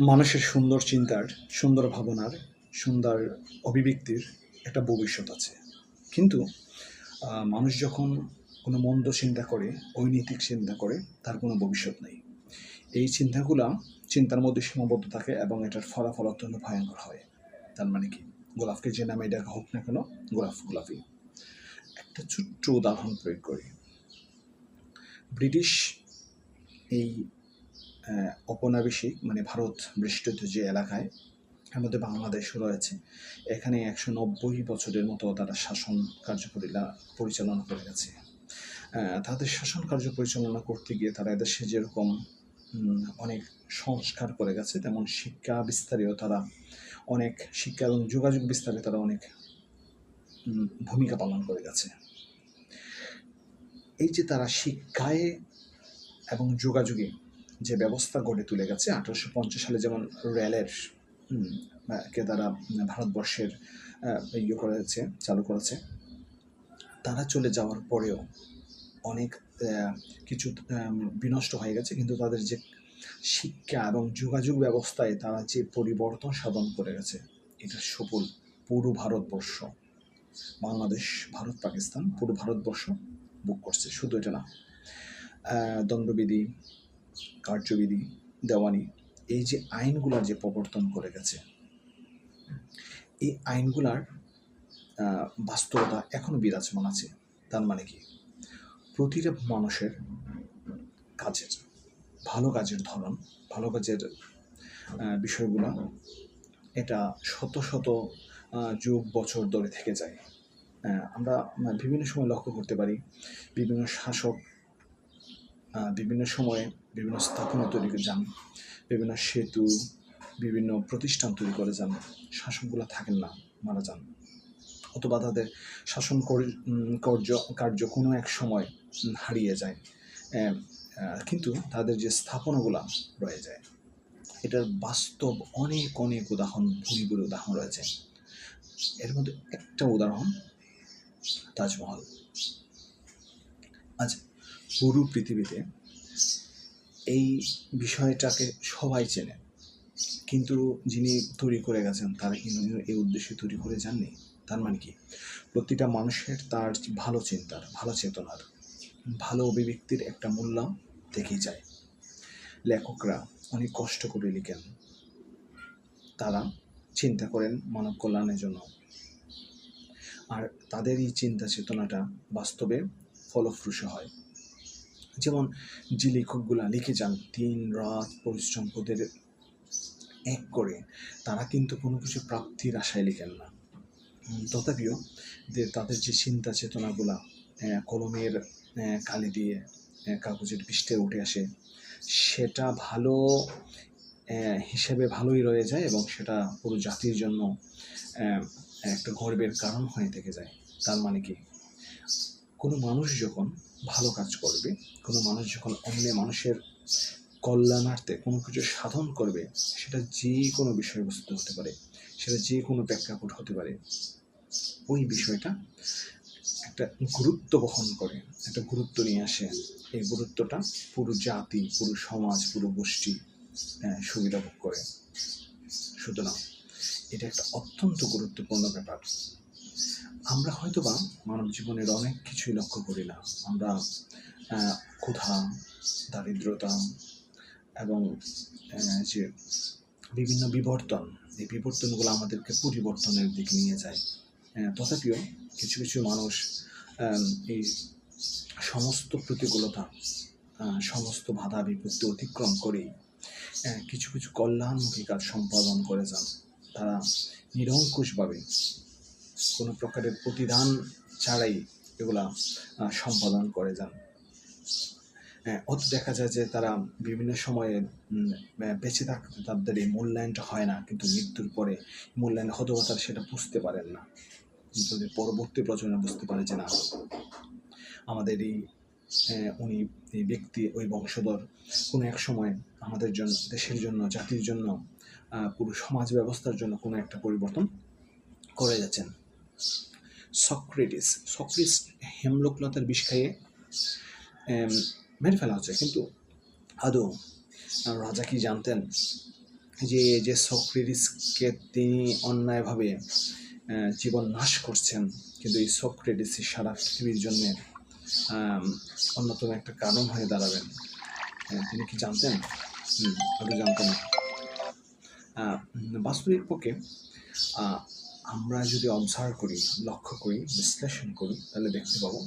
মানুষের সুন্দর চিন্তার, সুন্দর ভাবনার, সুন্দর অভিব্যক্তির একটা ভবিষ্যৎ আছে। কিন্তু মানুষ যখন কোনো মন্দ চিন্তা করে ঐনীতিক চিন্তা করে, তার কোনো ভবিষ্যৎ নেই। এই চিন্তাগুলা চিন্তার মধ্যে সীমাবদ্ধ থাকে এবং এটার ফলাফল অত্যন্ত ভয়ঙ্কর হয়। তার মানে কি? গোলাপকে যে নামে ডাকা হোক না কেন, গোলাপ গোলাপি। একটা ছোট্ট উদাহরণ প্রয়োগ করি। ব্রিটিশ এই ঔপনিবেশিক মানে ভারত বৃষ্টিত যে এলাকায়, এর মধ্যে বাংলাদেশও রয়েছে। এখানে একশো নব্বই বছরের মতো তারা শাসন কার্যপরিলা পরিচালনা করে গেছে। তাদের শাসন কার্য পরিচালনা করতে গিয়ে তারা এদেশে যেরকম অনেক সংস্কার করে গেছে, তেমন শিক্ষা বিস্তারেও তারা অনেক শিক্ষা এবং যোগাযোগ বিস্তারে তারা অনেক ভূমিকা পালন করে গেছে। এই যে তারা শিক্ষায় এবং যোগাযোগে যে ব্যবস্থা গড়ে তুলে গেছে, আঠারোশো পঞ্চাশ সালে যেমন রেলের কে তারা ভারতবর্ষের ইয়ে করেছে, চালু করেছে, তারা চলে যাওয়ার পরেও অনেক কিছু বিনষ্ট হয়ে গেছে। কিন্তু তাদের যে শিক্ষা এবং যোগাযোগ ব্যবস্থায় তারা যে পরিবর্তন সাধন করে গেছে, এটা সফল পুরো ভারতবর্ষ, বাংলাদেশ, ভারত, পাকিস্তান, পুরো ভারতবর্ষ বুক করছে। শুধু এটা না দণ্ডবিধি কার্যবিধি দেওয়ানি, এই যে আইনগুলার যে প্রবর্তন করে গেছে, এই আইনগুলার বাস্তবতা এখনও বিরাজমান আছে, তার মানে কি? প্রতিটা মানুষের কাজের, ভালো কাজের ধরন, ভালো কাজের বিষয়গুলো এটা শত শত যুগ বছর ধরে থেকে যায়। আমরা বিভিন্ন সময় লক্ষ্য করতে পারি, বিভিন্ন শাসক বিভিন্ন সময়ে বিভিন্ন স্থাপনা তৈরি করে যান, বিভিন্ন সেতু, বিভিন্ন প্রতিষ্ঠান তৈরি করে যান শাসকগুলো থাকেন না, মারা যান। অথবা তাদের শাসন কর- কার্য কার্য কোনো এক সময় হারিয়ে যায়। কিন্তু তাদের যে স্থাপনাগুলো রয়ে যায়, এটার বাস্তব অনেক অনেক উদাহরণ ভুরি উদাহরণ রয়েছে। এর মধ্যে একটা উদাহরণ, তাজমহল। আজ পুরো পৃথিবীতে এই বিষয়টাকে সবাই চেনে। কিন্তু যিনি তৈরি করে গেছেন, তারা এই উদ্দেশ্যে তৈরি করে যাননি, তার মানে কি? প্রতিটা মানুষের তার ভালো চিন্তার, ভালো চেতনার, ভালো অভিব্যক্তির একটা মূল্য থেকেই যায়। লেখকরা অনেক কষ্ট করে লিখেন। তারা চিন্তা করেন মানব কল্যাণের জন্য। আর তাদের এই চিন্তা চেতনাটা বাস্তবে ফলপ্রসূ হয়। যেমন যে লেখকগুলা লিখে যান, দিন, রাত পরিশ্রম ওদের এক করে, তারা কিন্তু কোনো কিছু প্রাপ্তির আশায় লিখেন না। তথাপিও যে তাদের যে চিন্তা চেতনাগুলা কলমের কালি দিয়ে কাগজের পৃষ্ঠে উঠে আসে, সেটা ভালো হিসেবে ভালোই রয়ে যায় এবং সেটা পুরো জাতির জন্য একটা গর্বের কারণ হয়ে থেকে যায়। তার মানে কি? কোনো মানুষ যখন ভালো কাজ করবে, কোনো মানুষ যখন অন্য মানুষের কল্যাণার্থে কোনো কিছু সাধন করবে, সেটা যে কোনো বিষয়বস্তু হতে পারে, সেটা যে কোনো প্রেক্ষাপট হতে পারে, ওই বিষয়টা একটা গুরুত্ব বহন করে, একটা গুরুত্ব নিয়ে আসে। এই গুরুত্বটা পুরো জাতি, পুরো সমাজ, পুরো গোষ্ঠী সুবিধা ভোগ করে। সুতরাং এটা একটা অত্যন্ত গুরুত্বপূর্ণ ব্যাপার। আমরা হয়তো বা মানব জীবনের অনেক কিছুই লক্ষ্য করি না আমরা ক্ষুধা, দারিদ্রতা এবং যে বিভিন্ন বিবর্তন, এই বিবর্তনগুলো আমাদেরকে পরিবর্তনের দিকে নিয়ে যায়। তথাপিও কিছু কিছু মানুষ এই সমস্ত প্রতিকূলতা সমস্ত বাধা বিপত্তি অতিক্রম করেই কিছু কিছু কল্যাণমুখী কাজ সম্পাদন করে যান। তারা নিরঙ্কুশভাবে কোনো প্রকারের প্রতিদান ছাড়াই এগুলা সম্পাদন করে যান। হ্যাঁ, অত দেখা যায় যে তারা বিভিন্ন সময়ে বেঁচে থাকতে তাদের এই মূল্যায়নটা হয় না কিন্তু মৃত্যুর পরে মূল্যায়ন হয়তো বা তারা সেটা বুঝতে পারেন না। কিন্তু পরবর্তী প্রজন্ম বুঝতে পারে যে না আমাদের এই উনি এই ব্যক্তি ওই বংশধর কোনো এক সময় আমাদের জন্য দেশের জন্য জাতির জন্য পুরো সমাজ ব্যবস্থার জন্য কোনো একটা পরিবর্তন করে যাচ্ছেন। সক্রেটিস সক্রেটিস হেমলোকলতার বিষ খাইয়ে মেরে ফেলা হচ্ছে। কিন্তু আদৌ রাজা কি জানতেন যে যে সক্রেটিসকে তিনি অন্যায়ভাবে জীবন নাশ করছেন? কিন্তু এই সক্রেটিস সারা পৃথিবীর জন্য অন্যতম একটা কারণ হয়ে দাঁড়াবেন। তিনি কি জানতেন? হয়তো জানতেন বাস্তবিক পক্ষে আমরা যদি অবজার্ভ করি, লক্ষ্য করি, বিশ্লেষণ করি, তাহলে দেখতে পাবো।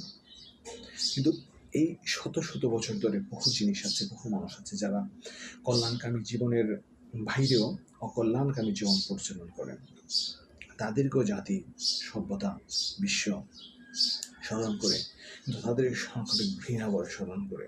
কিন্তু এই শত শত বছর ধরে বহু জিনিস আছে, বহু মানুষ আছে যারা কল্যাণকামী জীবনের বাইরেও অকল্যাণকামী জীবন পরিচালনা করেন তাদেরকেও জাতি, সভ্যতা, বিশ্ব স্মরণ করে কিন্তু তাদের সংকটে ঘৃণা বলে স্মরণ করে।